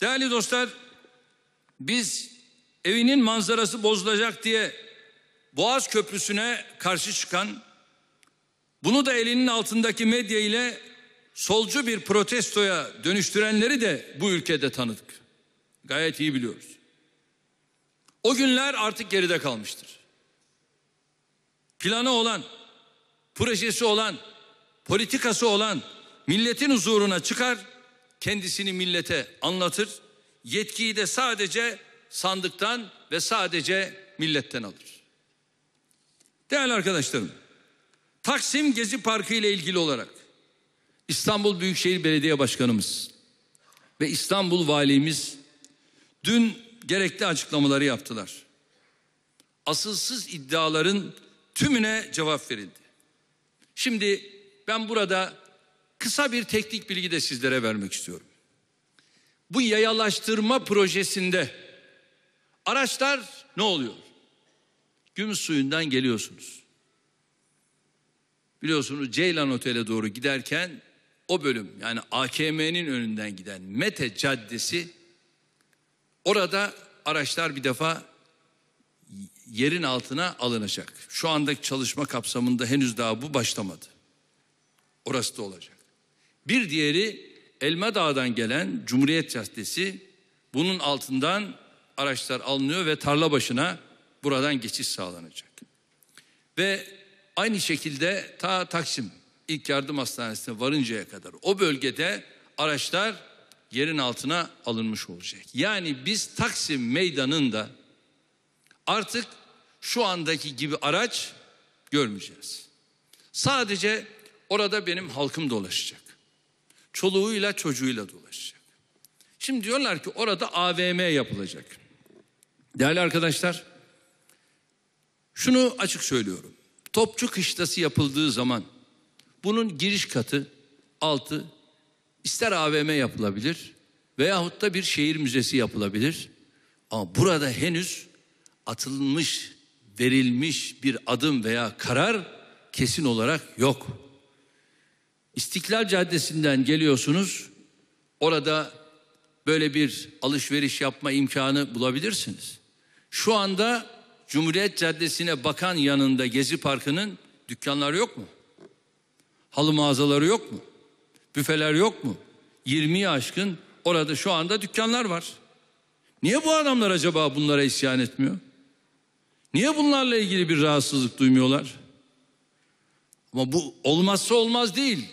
Değerli dostlar, biz evinin manzarası bozulacak diye Boğaz Köprüsü'ne karşı çıkan, bunu da elinin altındaki medya ile solcu bir protestoya dönüştürenleri de bu ülkede tanıdık. Gayet iyi biliyoruz. O günler artık geride kalmıştır. Planı olan, projesi olan, politikası olan milletin huzuruna çıkar, kendisini millete anlatır, yetkiyi de sadece sandıktan ve sadece milletten alır. Değerli arkadaşlarım, Taksim Gezi Parkı ile ilgili olarak İstanbul Büyükşehir Belediye Başkanımız ve İstanbul Valimiz dün gerekli açıklamaları yaptılar. Asılsız iddiaların tümüne cevap verildi. Şimdi ben burada kısa bir teknik bilgi de sizlere vermek istiyorum. Bu yayalaştırma projesinde araçlar ne oluyor? Gümüş suyundan geliyorsunuz. Biliyorsunuz Ceylan Otel'e doğru giderken o bölüm yani AKM'nin önünden giden Mete Caddesi orada araçlar bir defa yerin altına alınacak. Şu andaki çalışma kapsamında henüz daha bu başlamadı. Orası da olacak. Bir diğeri Elma Dağı'dan gelen Cumhuriyet Caddesi bunun altından araçlar alınıyor ve tarla başına buradan geçiş sağlanacak. Ve aynı şekilde ta Taksim İlk Yardım Hastanesi'ne varıncaya kadar o bölgede araçlar yerin altına alınmış olacak. Yani biz Taksim meydanında artık şu andaki gibi araç görmeyeceğiz. Sadece orada benim halkım dolaşacak. Çoluğuyla çocuğuyla dolaşacak. Şimdi diyorlar ki orada AVM yapılacak. Değerli arkadaşlar, şunu açık söylüyorum. Topçu kışlası yapıldığı zaman bunun giriş katı, altı ister AVM yapılabilir veyahut da bir şehir müzesi yapılabilir. Ama burada henüz atılmış, verilmiş bir adım veya karar kesin olarak yok. İstiklal Caddesi'nden geliyorsunuz. Orada böyle bir alışveriş yapma imkanı bulabilirsiniz. Şu anda Cumhuriyet Caddesi'ne bakan yanında Gezi Parkı'nın dükkanları yok mu? Halı mağazaları yok mu? Büfeler yok mu? 20'yi aşkın orada şu anda dükkanlar var. Niye bu adamlar acaba bunlara isyan etmiyor? Niye bunlarla ilgili bir rahatsızlık duymuyorlar? Ama bu olmazsa olmaz değil.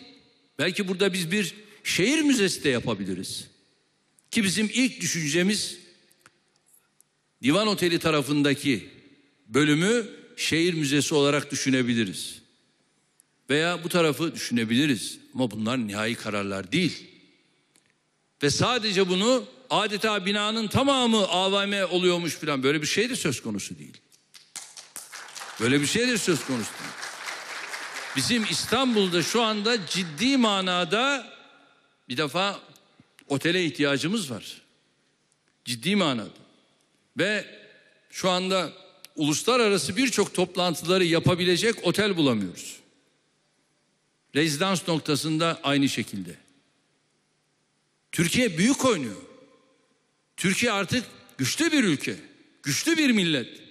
Belki burada biz bir şehir müzesi de yapabiliriz. Ki bizim ilk düşüncemiz Divan Oteli tarafındaki bölümü şehir müzesi olarak düşünebiliriz. Veya bu tarafı düşünebiliriz. Ama bunlar nihai kararlar değil. Ve sadece bunu adeta binanın tamamı AVM oluyormuş falan böyle bir şey de söz konusu değil. Böyle bir şey de söz konusu değil. Bizim İstanbul'da şu anda ciddi manada bir defa otele ihtiyacımız var. Ciddi manada. Ve şu anda uluslararası birçok toplantıları yapabilecek otel bulamıyoruz. Rezidans noktasında aynı şekilde. Türkiye büyük oynuyor. Türkiye artık güçlü bir ülke, güçlü bir millet.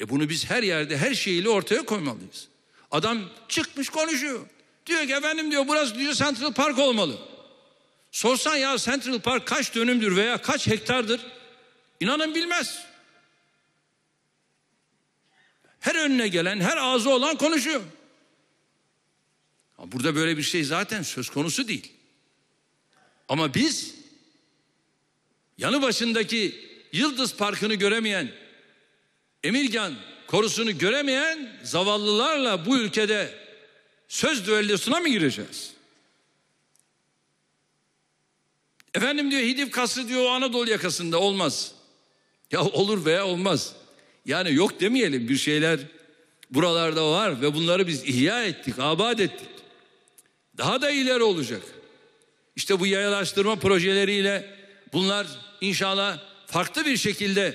E bunu biz her yerde her şeyiyle ortaya koymalıyız. Adam çıkmış konuşuyor. Diyor ki efendim diyor burası diyor Central Park olmalı. Sorsan ya Central Park kaç dönümdür veya kaç hektardır? İnanın bilmez. Her önüne gelen, her ağzı olan konuşuyor. Burada böyle bir şey zaten söz konusu değil. Ama biz yanı başındaki Yıldız Parkı'nı göremeyen, Emirgan korusunu göremeyen zavallılarla bu ülkede söz düellosuna mı gireceğiz? Efendim diyor Hidiv Kasrı diyor Anadolu yakasında olmaz. Ya olur veya olmaz. Yani yok demeyelim bir şeyler buralarda var ve bunları biz ihya ettik, abad ettik. Daha da ileri olacak. İşte bu yayalaştırma projeleriyle bunlar inşallah farklı bir şekilde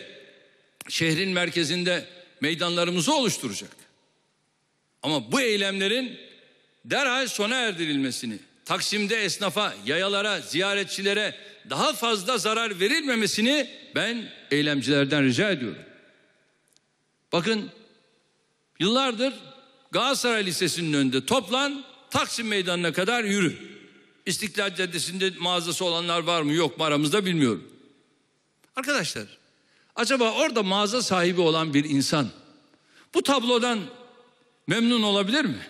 şehrin merkezinde meydanlarımızı oluşturacak. Ama bu eylemlerin derhal sona erdirilmesini Taksim'de esnafa, yayalara, ziyaretçilere daha fazla zarar verilmemesini ben eylemcilerden rica ediyorum. Bakın yıllardır Galatasaray Lisesi'nin önünde toplan Taksim Meydanı'na kadar yürü. İstiklal Caddesi'nde mağazası olanlar var mı yok mu aramızda bilmiyorum. Arkadaşlar acaba orada mağaza sahibi olan bir insan bu tablodan memnun olabilir mi?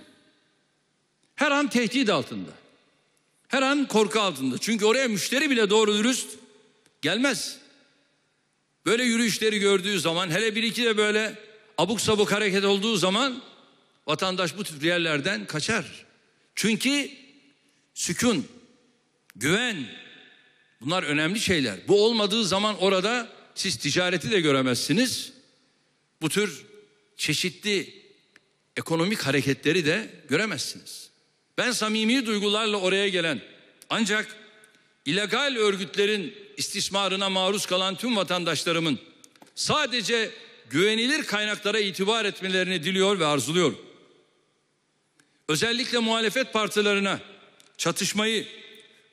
Her an tehdit altında. Her an korku altında. Çünkü oraya müşteri bile doğru dürüst gelmez. Böyle yürüyüşleri gördüğü zaman hele bir iki de böyle abuk sabuk hareket olduğu zaman vatandaş bu tür yerlerden kaçar. Çünkü sükun, güven bunlar önemli şeyler. Bu olmadığı zaman orada siz ticareti de göremezsiniz. Bu tür çeşitli ekonomik hareketleri de göremezsiniz. Ben samimi duygularla oraya gelen ancak illegal örgütlerin istismarına maruz kalan tüm vatandaşlarımın sadece güvenilir kaynaklara itibar etmelerini diliyor ve arzuluyorum. Özellikle muhalefet partilerine çatışmayı,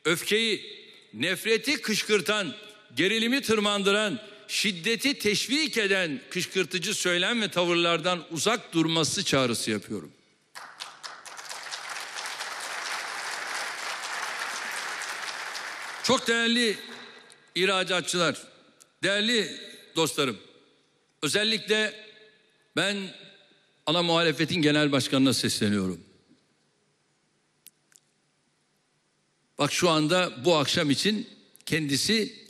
öfkeyi, nefreti kışkırtan, gerilimi tırmandıran, şiddeti teşvik eden kışkırtıcı söylem ve tavırlardan uzak durması çağrısı yapıyorum. Çok değerli ihracatçılar, değerli dostlarım. Özellikle ben ana muhalefetin genel başkanına sesleniyorum. Bak şu anda bu akşam için kendisi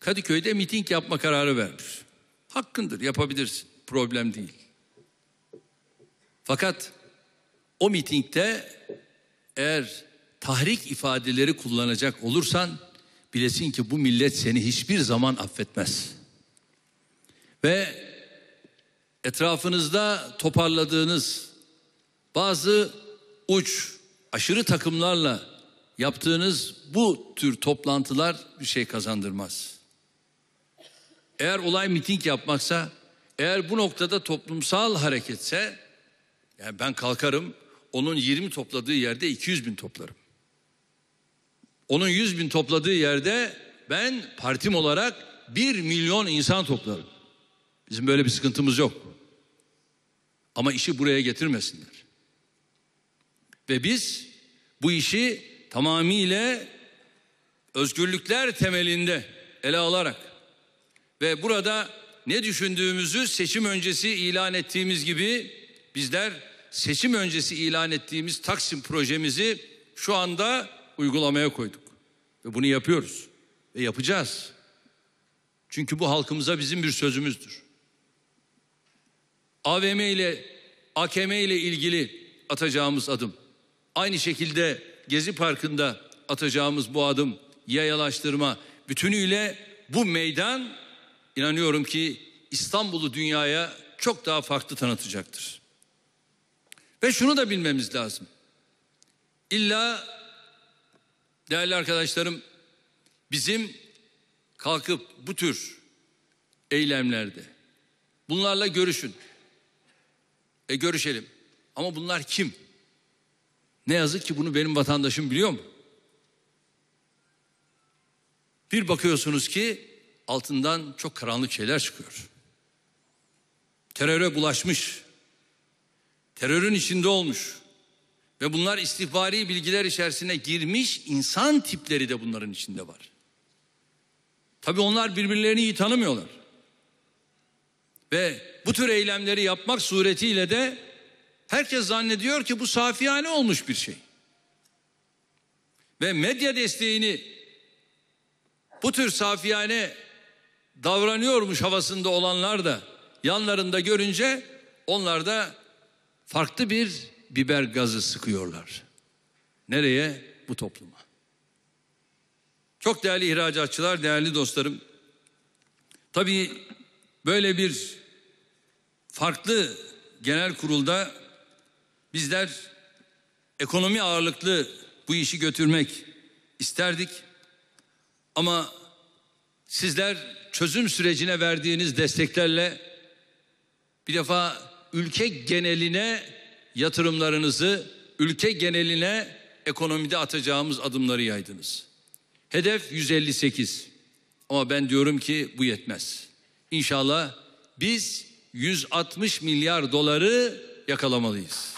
Kadıköy'de miting yapma kararı vermiş. Hakkındır yapabilirsin problem değil. Fakat o mitingde eğer tahrik ifadeleri kullanacak olursan bilesin ki bu millet seni hiçbir zaman affetmez. Ve etrafınızda toparladığınız bazı uç aşırı takımlarla yaptığınız bu tür toplantılar bir şey kazandırmaz. Eğer olay miting yapmaksa, eğer bu noktada toplumsal hareketse, yani ben kalkarım, onun 20 topladığı yerde 200 bin toplarım. Onun 100 bin topladığı yerde ben partim olarak 1 milyon insan toplarım. Bizim böyle bir sıkıntımız yok. Ama işi buraya getirmesinler. Ve biz bu işi tamamıyla özgürlükler temelinde ele alarak ve burada ne düşündüğümüzü seçim öncesi ilan ettiğimiz gibi bizler seçim öncesi ilan ettiğimiz Taksim projemizi şu anda uygulamaya koyduk. Ve bunu yapıyoruz ve yapacağız. Çünkü bu halkımıza bizim bir sözümüzdür. AVM ile AKM ile ilgili atacağımız adım. Aynı şekilde Gezi Parkı'nda atacağımız bu adım yayalaştırma bütünüyle bu meydan inanıyorum ki İstanbul'u dünyaya çok daha farklı tanıtacaktır. Ve şunu da bilmemiz lazım. İlla değerli arkadaşlarım bizim kalkıp bu tür eylemlerde bunlarla görüşün. E görüşelim. Ama bunlar kim? Ne yazık ki bunu benim vatandaşım biliyor mu? Bir bakıyorsunuz ki altından çok karanlık şeyler çıkıyor. Teröre bulaşmış. Terörün içinde olmuş. Ve bunlar istihbari bilgiler içerisine girmiş insan tipleri de bunların içinde var. Tabii onlar birbirlerini iyi tanımıyorlar. Ve bu tür eylemleri yapmak suretiyle de herkes zannediyor ki bu safiyane olmuş bir şey. Ve medya desteğini bu tür safiyane davranıyormuş havasında olanlar da yanlarında görünce onlar da farklı bir biber gazı sıkıyorlar. Nereye? Bu topluma. Çok değerli ihracatçılar, değerli dostlarım. Tabii böyle bir farklı genel kurulda bizler ekonomi ağırlıklı bu işi götürmek isterdik. Ama sizler çözüm sürecine verdiğiniz desteklerle bir defa ülke geneline yatırımlarınızı, ülke geneline ekonomide atacağımız adımları yaydınız. Hedef 158. Ama ben diyorum ki bu yetmez. İnşallah biz 160 milyar doları yakalamalıyız.